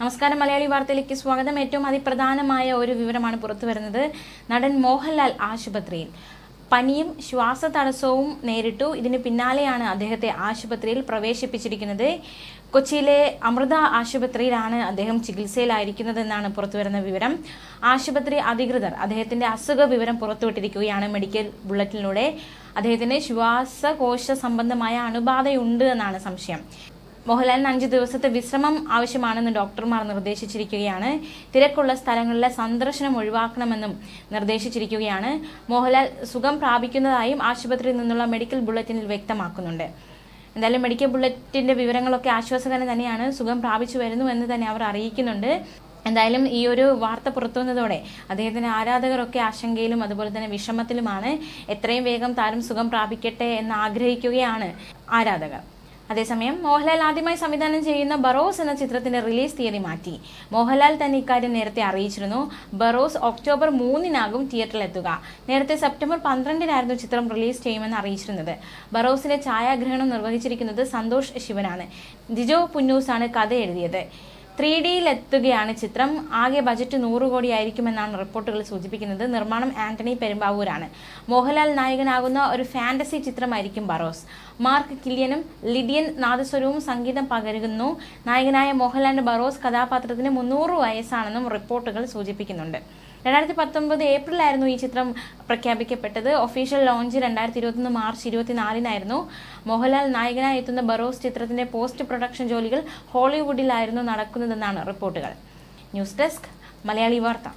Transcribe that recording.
നമസ്കാരം മലയാളി വാർത്തയിലേക്ക് സ്വാഗതം. ഏറ്റവും അതിപ്രധാനമായ ഒരു വിവരമാണ് പുറത്തു വരുന്നത്. നടൻ മോഹൻലാൽ ആശുപത്രിയിൽ. പനിയും ശ്വാസ തടസ്സവും നേരിട്ടു. ഇതിന് പിന്നാലെയാണ് അദ്ദേഹത്തെ ആശുപത്രിയിൽ പ്രവേശിപ്പിച്ചിരിക്കുന്നത്. കൊച്ചിയിലെ അമൃത ആശുപത്രിയിലാണ് അദ്ദേഹം ചികിത്സയിലായിരിക്കുന്നതെന്നാണ് പുറത്തുവരുന്ന വിവരം. ആശുപത്രി അധികൃതർ അദ്ദേഹത്തിന്റെ അസുഖ വിവരം പുറത്തുവിട്ടിരിക്കുകയാണ് മെഡിക്കൽ ബുള്ളറ്റിനിലൂടെ. അദ്ദേഹത്തിന് ശ്വാസകോശ സംബന്ധമായ അണുബാധയുണ്ട് എന്നാണ് സംശയം. മോഹൻലാലിന് അഞ്ച് ദിവസത്തെ വിശ്രമം ആവശ്യമാണെന്ന് ഡോക്ടർമാർ നിർദ്ദേശിച്ചിരിക്കുകയാണ്. തിരക്കുള്ള സ്ഥലങ്ങളിലെ സന്ദർശനം ഒഴിവാക്കണമെന്നും നിർദ്ദേശിച്ചിരിക്കുകയാണ്. മോഹൻലാൽ സുഖം പ്രാപിക്കുന്നതായും ആശുപത്രിയിൽ നിന്നുള്ള മെഡിക്കൽ ബുള്ളറ്റിനിൽ വ്യക്തമാക്കുന്നുണ്ട്. എന്തായാലും മെഡിക്കൽ ബുള്ളറ്റിന്റെ വിവരങ്ങളൊക്കെ ആശ്വാസകരം തന്നെയാണ്. സുഖം പ്രാപിച്ചു വരുന്നു എന്ന് തന്നെ അവർ അറിയിക്കുന്നുണ്ട്. എന്തായാലും ഈ ഒരു വാർത്ത പുറത്തുവന്നതോടെ അദ്ദേഹത്തിന്റെ ആരാധകരൊക്കെ ആശങ്കയിലും അതുപോലെ തന്നെ വിഷമത്തിലുമാണ്. എത്രയും വേഗം താരം സുഖം പ്രാപിക്കട്ടെ എന്ന് ആഗ്രഹിക്കുകയാണ് ആരാധകർ. അതേസമയം മോഹൻലാൽ ആദ്യമായി സംവിധാനം ചെയ്യുന്ന ബറോസ് എന്ന ചിത്രത്തിന്റെ റിലീസ് തീയതി മാറ്റി. മോഹൻലാൽ തന്നെ ഇക്കാര്യം നേരത്തെ അറിയിച്ചിരുന്നു. ബറോസ് ഒക്ടോബർ മൂന്നിനാകും തിയേറ്ററിലെത്തുക. നേരത്തെ സെപ്റ്റംബർ പന്ത്രണ്ടിനായിരുന്നു ചിത്രം റിലീസ് ചെയ്യുമെന്ന് അറിയിച്ചിരുന്നത്. ബറോസിന്റെ ഛായാഗ്രഹണം നിർവഹിച്ചിരിക്കുന്നത് സന്തോഷ് ശിവനാണ്. ജിജോ പുന്നൂസാണ് കഥ എഴുതിയത് ത്രീ ഡിയിലെത്തുകയാണ് ചിത്രം. ആകെ ബജറ്റ് നൂറ് കോടിയായിരിക്കുമെന്നാണ് റിപ്പോർട്ടുകൾ സൂചിപ്പിക്കുന്നത്. നിർമ്മാണം ആന്റണി പെരുമ്പാവൂരാണ്. മോഹൻലാൽ നായകനാകുന്ന ഒരു ഫാന്റസി ചിത്രമായിരിക്കും ബറോസ്. മാർക്ക് കില്യനും ലിഡിയൻ നാദസ്വരവും സംഗീതം പകരുന്നു. നായകനായ മോഹൻലാലിന്റെ ബറോസ് കഥാപാത്രത്തിന് മുന്നൂറ് വയസ്സാണെന്നും റിപ്പോർട്ടുകൾ സൂചിപ്പിക്കുന്നുണ്ട്. രണ്ടായിരത്തി പത്തൊമ്പത് ഏപ്രിലായിരുന്നു ഈ ചിത്രം പ്രഖ്യാപിക്കപ്പെട്ടത്. ഒഫീഷ്യൽ ലോഞ്ച് രണ്ടായിരത്തി ഇരുപത്തൊന്ന് മാർച്ച് ഇരുപത്തിനാലിനായിരുന്നു. മോഹൻലാൽ നായകനായി എത്തുന്ന ബറോസ് ചിത്രത്തിന്റെ പോസ്റ്റ് പ്രൊഡക്ഷൻ ജോലികൾ ഹോളിവുഡിലായിരുന്നു നടക്കുന്നതെന്നാണ് റിപ്പോർട്ടുകൾ. ന്യൂസ് ഡെസ്ക് മലയാളി വാർത്ത.